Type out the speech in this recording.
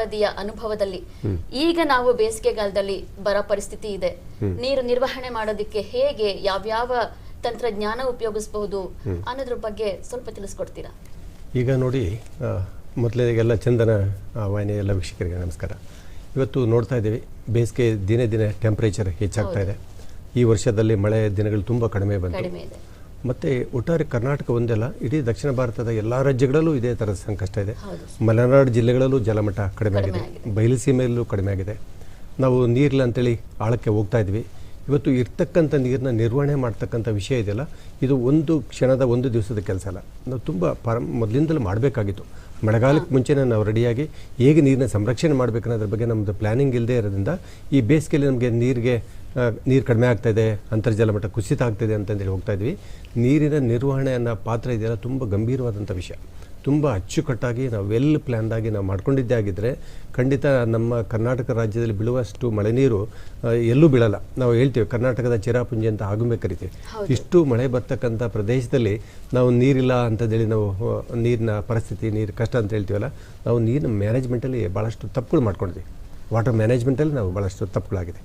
ದೀರ್ಘಾವಧಿಯ ಅನುಭವದಲ್ಲಿ. ಈಗ ನಾವು ಬೇಸಿಗೆಗಾಲದಲ್ಲಿ ಬರೋ ಪರಿಸ್ಥಿತಿ ಇದೆ. ನೀರು ನಿರ್ವಹಣೆ ಮಾಡೋದಕ್ಕೆ ಹೇಗೆ ಯಾವ್ಯಾವ ತಂತ್ರಜ್ಞಾನ ಉಪಯೋಗಿಸಬಹುದು ಅನ್ನೋದ್ರ ಬಗ್ಗೆ ಸ್ವಲ್ಪ ತಿಳಿಸ್ಕೊಡ್ತೀರಾ? ಈಗ ನೋಡಿ ಮೊದಲಿಗೆಲ್ಲ ಚಂದನ ಆ, ವಾಹಿನಿ ಎಲ್ಲ ವೀಕ್ಷಕರಿಗೆ ನಮಸ್ಕಾರ. ಇವತ್ತು ನೋಡ್ತಾ ಇದ್ದೀವಿ ಬೇಸಿಗೆ ದಿನೇ ದಿನೇ ಟೆಂಪ್ರೇಚರ್ ಹೆಚ್ಚಾಗ್ತಾ ಇದೆ. ಈ ವರ್ಷದಲ್ಲಿ ಮಳೆ ದಿನಗಳು ತುಂಬ ಕಡಿಮೆ ಬಂತು. ಮತ್ತು ಒಟ್ಟಾರೆ ಕರ್ನಾಟಕ ಒಂದೆಲ್ಲ ಇಡೀ ದಕ್ಷಿಣ ಭಾರತದ ಎಲ್ಲ ರಾಜ್ಯಗಳಲ್ಲೂ ಇದೇ ಥರದ ಸಂಕಷ್ಟ ಇದೆ. ಮಲೆನಾಡು ಜಿಲ್ಲೆಗಳಲ್ಲೂ ಜಲಮಟ್ಟ ಕಡಿಮೆ ಕಡಿಮೆ ಆಗಿದೆ. ಬಯಲುಸೀಮೆಯಲ್ಲೂ ಕಡಿಮೆ ಆಗಿದೆ. ನಾವು ನೀರಿಲ್ಲ ಅಂತೇಳಿ ಆಳಕ್ಕೆ ಹೋಗ್ತಾ ಇದ್ವಿ. ಇವತ್ತು ಇರ್ತಕ್ಕಂಥ ನೀರನ್ನ ನಿರ್ವಹಣೆ ಮಾಡ್ತಕ್ಕಂಥ ವಿಷಯ ಇದೆಯಲ್ಲ, ಇದು ಒಂದು ಕ್ಷಣದ ಒಂದು ದಿವಸದ ಕೆಲಸ ಅಲ್ಲ. ನಾವು ತುಂಬ ಪರ, ಮೊದಲಿಂದಲೂ ಮಾಡಬೇಕಾಗಿತ್ತು. ಮಳೆಗಾಲಕ್ಕೆ ಮುಂಚೆನೇ ನಾವು ರೆಡಿಯಾಗಿ ಹೇಗೆ ನೀರನ್ನ ಸಂರಕ್ಷಣೆ ಮಾಡಬೇಕು ಅನ್ನೋದ್ರ ಬಗ್ಗೆ ನಮ್ಮದು ಪ್ಲ್ಯಾನಿಂಗ್ ಇಲ್ಲದೆ ಇರೋದ್ರಿಂದ ಈ ಬೇಸಿಗೆಯಲ್ಲಿ ನಮಗೆ ನೀರಿಗೆ ನೀರು ಕಡಿಮೆ ಇದೆ, ಅಂತರ್ಜಲ ಮಟ್ಟ ಕುಸಿತ ಆಗ್ತಿದೆ ಅಂತಂದೇಳಿ ಹೋಗ್ತಾ ಇದ್ವಿ. ನೀರಿನ ನಿರ್ವಹಣೆ ಅನ್ನೋ ಪಾತ್ರ ಇದೆಯಲ್ಲ ತುಂಬ ಗಂಭೀರವಾದಂಥ ವಿಷಯ. ತುಂಬ ಅಚ್ಚುಕಟ್ಟಾಗಿ ನಾವು ವೆಲ್ ಪ್ಲ್ಯಾನ್ದಾಗಿ ನಾವು ಮಾಡ್ಕೊಂಡಿದ್ದೇ ಆಗಿದ್ದರೆ ಖಂಡಿತ ನಮ್ಮ ಕರ್ನಾಟಕ ರಾಜ್ಯದಲ್ಲಿ ಬೀಳುವಷ್ಟು ಮಳೆ ನೀರು ಎಲ್ಲೂ ಬೀಳಲ್ಲ. ನಾವು ಹೇಳ್ತೀವಿ ಕರ್ನಾಟಕದ ಚಿರಾಪುಂಜಿ ಅಂತ ಆಗುಂಬೆ ಕರಿತೀವಿ. ಇಷ್ಟು ಮಳೆ ಬರ್ತಕ್ಕಂಥ ಪ್ರದೇಶದಲ್ಲಿ ನಾವು ನೀರಿಲ್ಲ ಅಂತಂದೇಳಿ ನಾವು ನೀರಿನ ಪರಿಸ್ಥಿತಿ ನೀರು ಕಷ್ಟ ಅಂತ ಹೇಳ್ತೀವಲ್ಲ ನಾವು ನೀರಿನ ಮ್ಯಾನೇಜ್ಮೆಂಟಲ್ಲಿ ಭಾಳಷ್ಟು ತಪ್ಪುಗಳು ಮಾಡ್ಕೊಂಡಿದ್ದೀವಿ. ವಾಟರ್ ಮ್ಯಾನೇಜ್ಮೆಂಟಲ್ಲಿ ನಾವು ಭಾಳಷ್ಟು ತಪ್ಪುಗಳಾಗಿದೆ